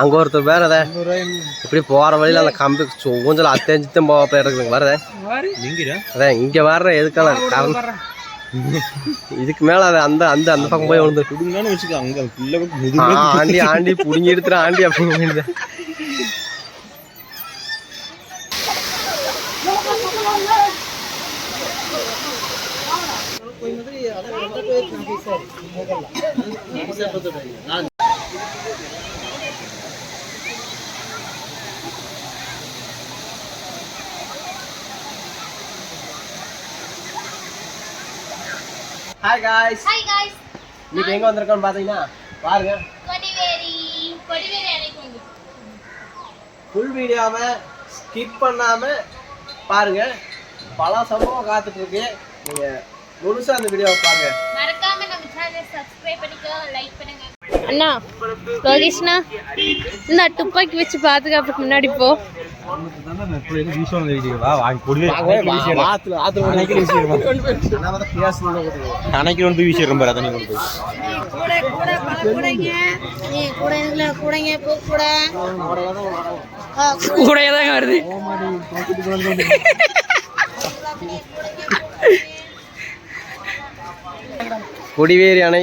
அங்கே ஒருத்தர் வேற அதை இப்படி போகிற வழியில் அந்த கம்பி ஊஞ்சல் அத்தேஞ்சுத்தான் போக போய் இருக்குதுங்க வரதே அதான் இங்கே வர்ற எதுக்கெல்லாம் காரணம் இதுக்கு மேலே அது அந்த அந்த அந்த பக்கம் போய் விழுந்து குடுங்கன்னு வச்சுக்கோ அங்க பிள்ளை ஆண்டி ஆண்டி புடுங்கி எடுத்துற ஆண்டி அப்படி ஹாய் காய்ஸ் ஹாய் காய்ஸ் இன்னைக்கு எங்க வந்திருக்கோம்னு பாத்தீங்கன்னா பாருங்க. கொடிவேரி கொடிவேரி அணைக்கு வந்து. ஃபுல் வீடியோவை ஸ்கிப் பண்ணாம பாருங்க. பல சம்பவம் காத்துட்டு இருக்கு நீங்க முழுசா அந்த வீடியோவை பாருங்க. மறக்காம நம்ம சேனலை சப்ஸ்கிரைப் பண்ணிக்கோ லைக் பண்ணுங்க. அண்ணா லோகேஷ்னா இந்த துப்பாக்கி வச்சு பாதுகாப்புக்கு முன்னாடி போ. அணைக்கு வந்து வீசிடுறோம் பாரு அதனை கொண்டு போய் கூடையே தாங்க வருது கொடிவேரி அணை.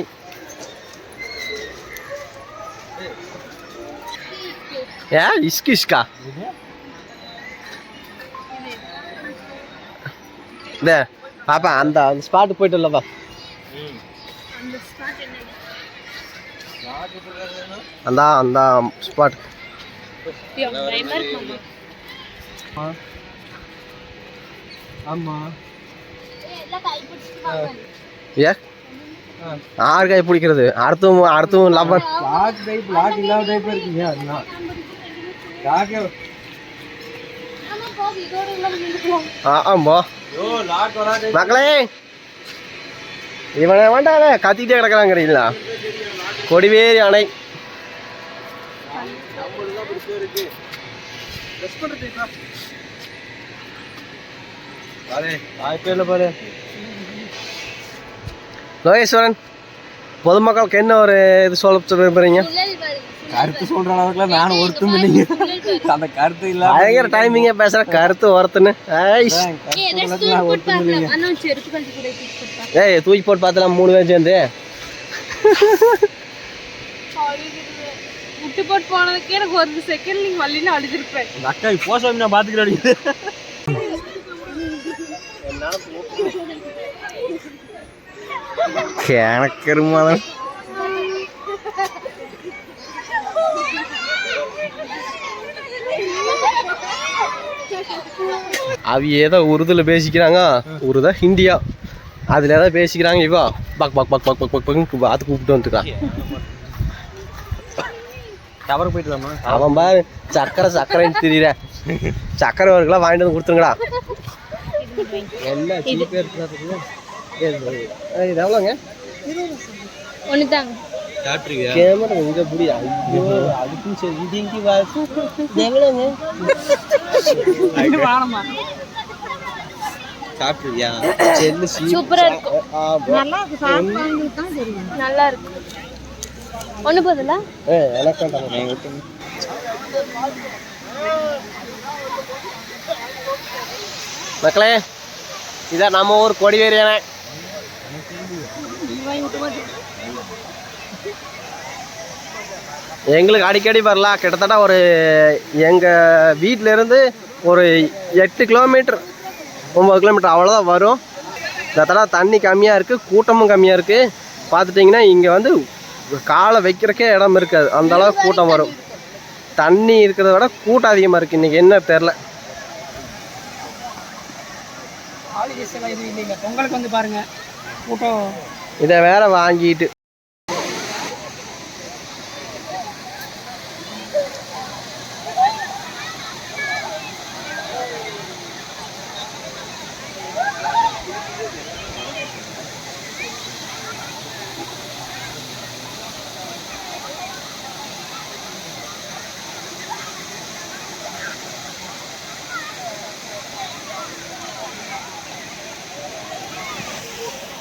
ஏ இஸ்கு இஸ்கா இந்த பாப்பா அந்த அந்த ஸ்பாட்டு போயிட்டு இல்லப்பா அந்த அந்த ஸ்பாட் ஏ? ஆறு காய் பிடிக்கிறது? அடுத்தும் அடுத்தும் லாபம் இல்லாத டைப் இருக்கீங்க? அதுதான் ஆமா மக்களே இவனை வேண்டாம் கத்திக்கிட்டே கிடக்குறாங்கிறீங்களா? கொடிவேரி அணை. பாரு லோகேஸ்வரன் பொதுமக்களுக்கு என்ன ஒரு இது சொல்ல விரும்புறீங்க? கருத்து சொல்ற அளவுக்குலாம் நானும் ஒருத்தும் இல்லைங்க அந்த கருத்து இல்ல பயங்கர டைமிங்க பேசுற கருத்து ஒருத்தன்னு. ஐஸ். ஏய் தூக்கி போட்டு பார்த்தலாம் மூணு பேர் சேர்ந்து. விட்டு போட்டு போனதுக்கு எனக்கு ஒரு செகண்ட் நீங்க வள்ளின்னு அழுதுருப்பேன். அக்கா இப்போ சொல்லி நான் பாத்துக்கிறேன் கிணக்கருமாதான் அவ ஏதோ உருதுல பேசிக்கிறாங்க. உருதா ஹிந்தியா. அதுல ஏதோ பேசிக்கிறாங்க இவா. பக் பக் பக் பக் பக் பக் பக் அது கூப்பிட்டு வந்துருக்கான் டவர் போயிட்டு அவன் பாரு சக்கரை சக்கரைன்னு தெரியற. சக்கரை ஒரு கிலோ வாங்கிட்டு வந்து கொடுத்துருங்கடா. இது. எவ்வளோங்க? ஒன்று தாங்க கேமரா எங்க புடி? ஐயோ அதுக்கும் சரி. இது இங்கே வா இது எவ்வளோங்க சாப்பிட்ருவியா செல்லு சூப்பரா இருக்கும் நல்லா இருக்கு. போதுல ஏ. மக்களே இதான் நம்ம ஊர் கொடிவேரி அணை எங்களுக்கு அடிக்கடி வரலாம். கிட்டத்தட்ட ஒரு எங்கள் வீட்டில இருந்து ஒரு எட்டு கிலோமீட்டர் ஒம்பது கிலோமீட்டர் அவ்வளோதான் வரும். இந்த தடவை தண்ணி கம்மியாக இருக்குது கூட்டமும் கம்மியாக இருக்குது பார்த்துட்டிங்கன்னா இங்கே வந்து காலை வைக்கிறக்கே இடம் இருக்காது அந்த அளவுக்கு கூட்டம் வரும். தண்ணி இருக்கிறத விட கூட்டம் அதிகமாக இருக்குது இன்றைக்கி என்ன தெரில இதை வேற வாங்கிட்டு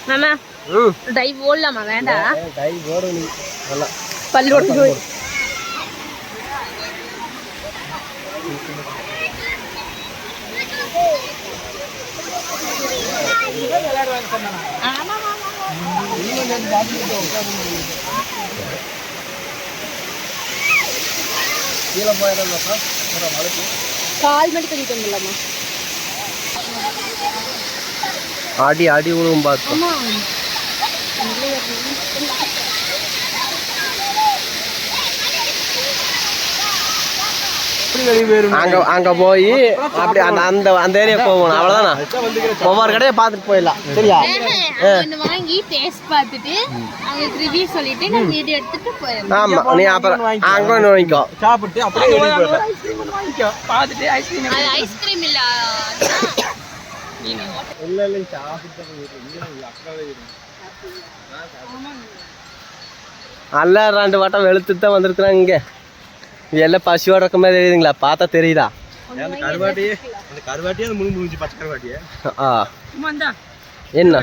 மாமா டைவ் ஓடலாமா? வேண்டாம். போடு நீ. நல்லா. பல்லு உடஞ்சு போய். கால் மணி கழிக்க முடியலம்மா அடி அடி விழுவும் பார்த்து அம்மா. அங்க அங்க போய் அப்படி அந்த அந்த அந்த ஏரியா போகணும் அவ்வளவுதானா? ஒவ்வொரு கடையை பார்த்துட்டு போயிடலாம். சரியா? ஒன்று வாங்கி டேஸ்ட் பார்த்துட்டு அவங்களுக்கு ரிவ்யூ சொல்லிட்டு நான் வீடியோ எடுத்துட்டு போயிடலாம். ஆமா நீ அப்புறம் அங்க ஒன்று வாங்கிக்கோ. சாப்பிட்டு அப்படியே போயிடலாம். ஐஸ்கிரீம் ஒன்று அல்ல ரெண்டு வட்டம் வெளுத்துட்டு தான் வந்திருக்குறாங்க இங்க. இது எல்லாம் பசியோட இருக்க மாதிரி தெரியுதுங்களா? பார்த்தா தெரியுதா? அந்த கருவாட்டியே அந்த கருவாட்டியே அந்த முழு முழுஞ்சி பச்சை கருவாட்டியே? ஆ. என்ன?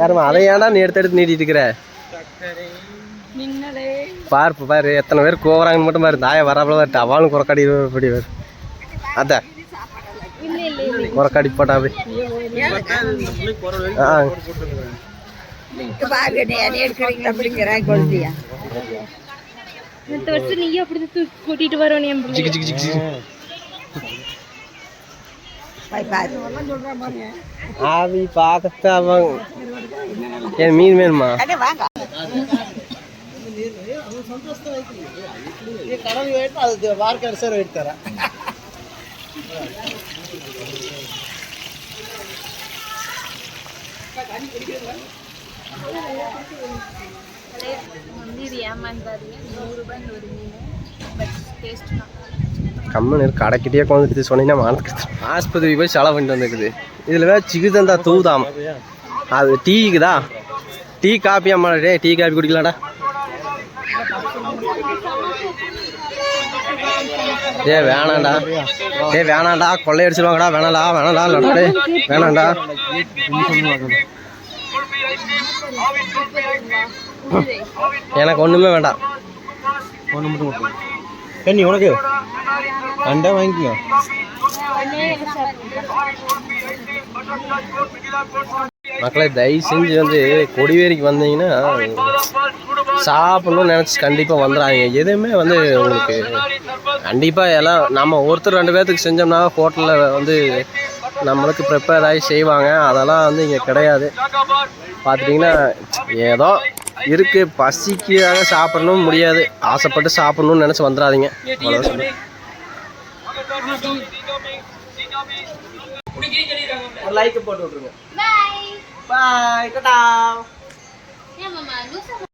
கருமா அதை ஏன்டா நீ எடுத்து எடுத்து நீட்டிட்டு இருக்கிற? மின்னலே. பாரு பாரு எத்தனை பேர் கோவறாங்கன்னு மட்டும் பாரு. தாய வராப்புல வரட்டு அவளும் குறக்காடி இப்படி வரு அதான் இல்ல குறக்காடி போட்டா அப்படி ஆ. அடுத்த வருஷம் நீயும் அப்படி கூட்டிட்டு என் பிள்ளை ஜிகி ஜிகி ஜிகி ஆவி பார்க்கத்த அவன் ஏன் மீன் வேணுமா? வந்து இது ஏமாந்தாருங்க நூறு ரூபாய் ஒரு மீன். பட் டேஸ்ட் கம்மன் கடைக்கிட்டே உட்காந்துட்டு சொன்னீங்கன்னா மானத்துக்கு ஆஸ்பத்திரி போய் செலவு பண்ணிட்டு வந்துருக்குது. இதில் வேற சிகுதந்தா தூதாம். அது டீக்குதா? டீ காப்பி அம்மா டே டீ காப்பி குடிக்கலாம்டா. ஏ வேணாம்டா. ஏ வேணாம்டா. கொள்ளையடிச்சிருவாங்கடா. வேணாம்டா வேணாம்டா. லொட்டே வேணாம்டா. எனக்கு ஒன்றுமே வேண்டாம். ஒன்று மட்டும் கொடுத்து தண்ணி உனக்கு அண்டா வாங்கிக்கோ. மக்களை தயவு செஞ்சு வந்து கொடிவேரிக்கு வந்தீங்கன்னா சாப்பிடணும்னு நினச்சி கண்டிப்பாக வந்துடுறாங்க எதுவுமே வந்து உங்களுக்கு கண்டிப்பாக எல்லாம் நம்ம ஒருத்தர் ரெண்டு பேர்த்துக்கு செஞ்சோம்னா ஹோட்டலில் வந்து நம்மளுக்கு ப்ரிப்பேர் ஆகி செய்வாங்க. அதெல்லாம் வந்து இங்கே கிடையாது. பார்த்துட்டிங்கன்னா ஏதோ இருக்குது பசிக்காக சாப்பிடணும் முடியாது. ஆசைப்பட்டு சாப்பிடணும்னு நினச்சி வந்துடாதீங்க. ஒரு லைக் போட்டு விட்ருங்க பாய் பாய்